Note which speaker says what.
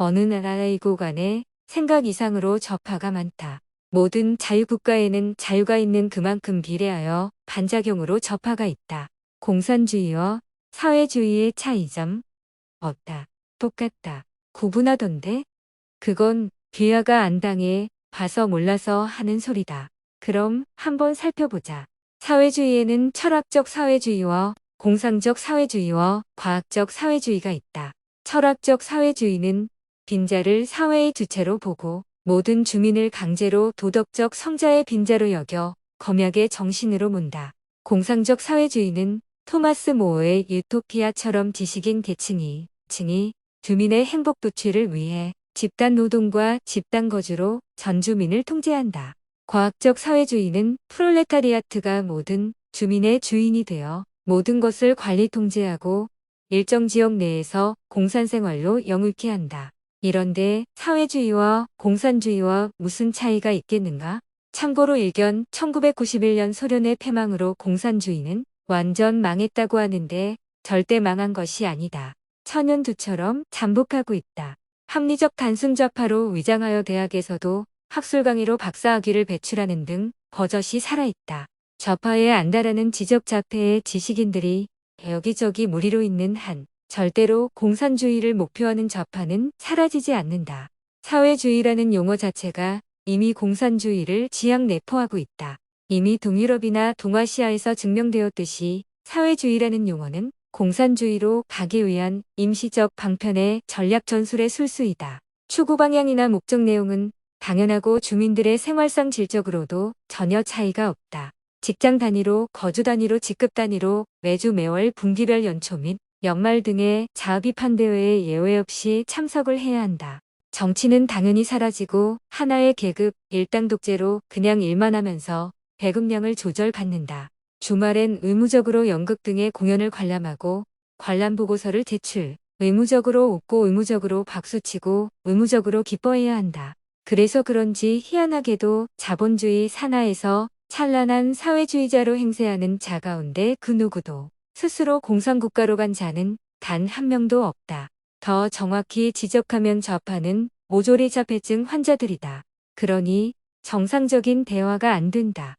Speaker 1: 어느 나라이고 간에 생각 이상으로 저파가 많다. 모든 자유국가에는 자유가 있는 그만큼 비례하여 반작용으로 저파가 있다. 공산주의와 사회주의의 차이점 없다. 똑같다. 구분하던데? 그건 귀하가 안 당해 봐서 몰라서 하는 소리다. 그럼 한번 살펴보자. 사회주의에는 철학적 사회주의와 공상적 사회주의와 과학적 사회주의가 있다. 철학적 사회주의는 빈자를 사회의 주체로 보고 모든 주민을 강제로 도덕적 성자의 빈자로 여겨 검약의 정신으로 문다. 공상적 사회주의는 토마스 모어의 유토피아처럼 지식인 계층이 층이 주민의 행복 도취를 위해 집단 노동과 집단 거주로 전 주민을 통제한다. 과학적 사회주의는 프롤레타리아트가 모든 주민의 주인이 되어 모든 것을 관리 통제하고 일정 지역 내에서 공산생활로 영위케 한다. 이런데 사회주의와 공산주의와 무슨 차이가 있겠는가? 참고로 일견 1991년 소련의 패망으로 공산주의는 완전 망했다고 하는데 절대 망한 것이 아니다. 천연두처럼 잠복하고 있다. 합리적 단순 좌파로 위장하여 대학에서도 학술 강의로 박사학위를 배출하는 등 버젓이 살아있다. 좌파에 안다라는 지적 자폐의 지식인들이 여기저기 무리로 있는 한 절대로 공산주의를 목표하는 좌파는 사라지지 않는다. 사회주의라는 용어 자체가 이미 공산주의를 지향 내포하고 있다. 이미 동유럽이나 동아시아에서 증명되었듯이 사회주의라는 용어는 공산주의로 가기 위한 임시적 방편의 전략 전술의 술수이다. 추구 방향이나 목적 내용은 당연하고 주민들의 생활상 질적으로도 전혀 차이가 없다. 직장 단위로, 거주 단위로, 직급 단위로 매주 매월 분기별 연초 및 연말 등의 자업이 판대회에 예외 없이 참석을 해야 한다. 정치는 당연히 사라지고 하나의 계급, 일당 독재로 그냥 일만 하면서 배급량을 조절받는다. 주말엔 의무적으로 연극 등의 공연을 관람하고 관람 보고서를 제출, 의무적으로 웃고 의무적으로 박수치고 의무적으로 기뻐해야 한다. 그래서 그런지 희한하게도 자본주의 산하에서 찬란한 사회주의자로 행세하는 자 가운데 그 누구도 스스로 공산국가로 간 자는 단 한 명도 없다. 더 정확히 지적하면 좌파는 모조리 자폐증 환자들이다. 그러니 정상적인 대화가 안 된다.